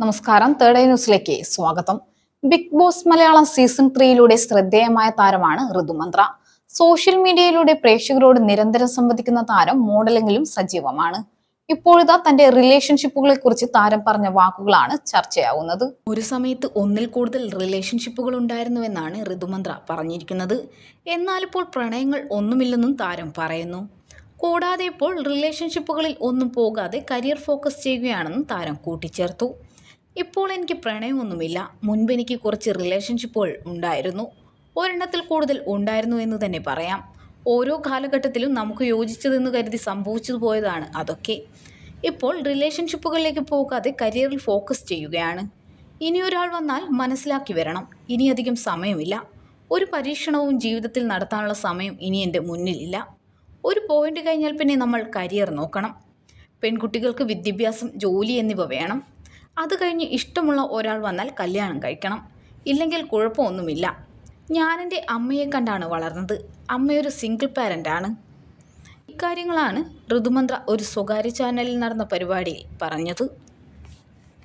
നമസ്കാരം. Third eye ന്യൂസിലേക്ക് സ്വാഗതം. ബിഗ് ബോസ് മലയാളം സീസൺ ത്രീയിലൂടെ ശ്രദ്ധേയമായ താരമാണ് ഋതുമന്ത്ര. സോഷ്യൽ മീഡിയയിലൂടെ പ്രേക്ഷകരോട് നിരന്തരം സംവദിക്കുന്ന താരം മോഡലിംഗിലും സജീവമാണ്. ഇപ്പോഴിതാ തന്റെ റിലേഷൻഷിപ്പുകളെ കുറിച്ച് താരം പറഞ്ഞ വാക്കുകളാണ് ചർച്ചയാവുന്നത്. ഒരു സമയത്ത് ഒന്നിൽ കൂടുതൽ റിലേഷൻഷിപ്പുകൾ ഉണ്ടായിരുന്നുവെന്നാണ് ഋതുമന്ത്ര പറഞ്ഞിരിക്കുന്നത്. എന്നാലിപ്പോൾ പ്രണയങ്ങൾ ഒന്നുമില്ലെന്നും താരം പറയുന്നു. കൂടാതെ ഇപ്പോൾ റിലേഷൻഷിപ്പുകളിൽ ഒന്നും പോകാതെ കരിയർ ഫോക്കസ് ചെയ്യുകയാണെന്നും താരം കൂട്ടിച്ചേർത്തു. ഇപ്പോൾ എനിക്ക് പ്രണയമൊന്നുമില്ല. മുൻപ് എനിക്ക് കുറച്ച് റിലേഷൻഷിപ്പുകൾ ഉണ്ടായിരുന്നു. ഒരെണ്ണത്തിൽ കൂടുതൽ ഉണ്ടായിരുന്നു എന്ന് തന്നെ പറയാം. ഓരോ കാലഘട്ടത്തിലും നമുക്ക് യോജിച്ചതെന്ന് കരുതി സംഭവിച്ചു പോയതാണ് അതൊക്കെ. ഇപ്പോൾ റിലേഷൻഷിപ്പുകളിലേക്ക് പോകാതെ കരിയറിൽ ഫോക്കസ് ചെയ്യുകയാണ്. ഇനി ഒരാൾ വന്നാൽ മനസ്സിലാക്കി വരണം. ഇനിയധികം സമയമില്ല. ഒരു പരീക്ഷണവും ജീവിതത്തിൽ നടത്താനുള്ള സമയം ഇനി എന്റെ മുന്നിലില്ല ഒരു പോയിന്റ് കഴിഞ്ഞാൽ പിന്നെ നമ്മൾ കരിയർ നോക്കണം. പെൺകുട്ടികൾക്ക് വിദ്യാഭ്യാസം ജോലി എന്നിവ വേണം. അത് കഴിഞ്ഞ് ഇഷ്ടമുള്ള ഒരാൾ വന്നാൽ കല്യാണം കഴിക്കണം. ഇല്ലെങ്കിൽ കുഴപ്പമൊന്നുമില്ല. ഞാനെന്റെ അമ്മയെ കണ്ടാണ് വളർന്നത്. അമ്മയൊരു സിംഗിൾ പാരന്റാണ് ഇക്കാര്യങ്ങളാണ് ഋതുമന്ത്ര ഒരു സ്വകാര്യ ചാനലിൽ നടന്ന പരിപാടിയിൽ പറഞ്ഞത്.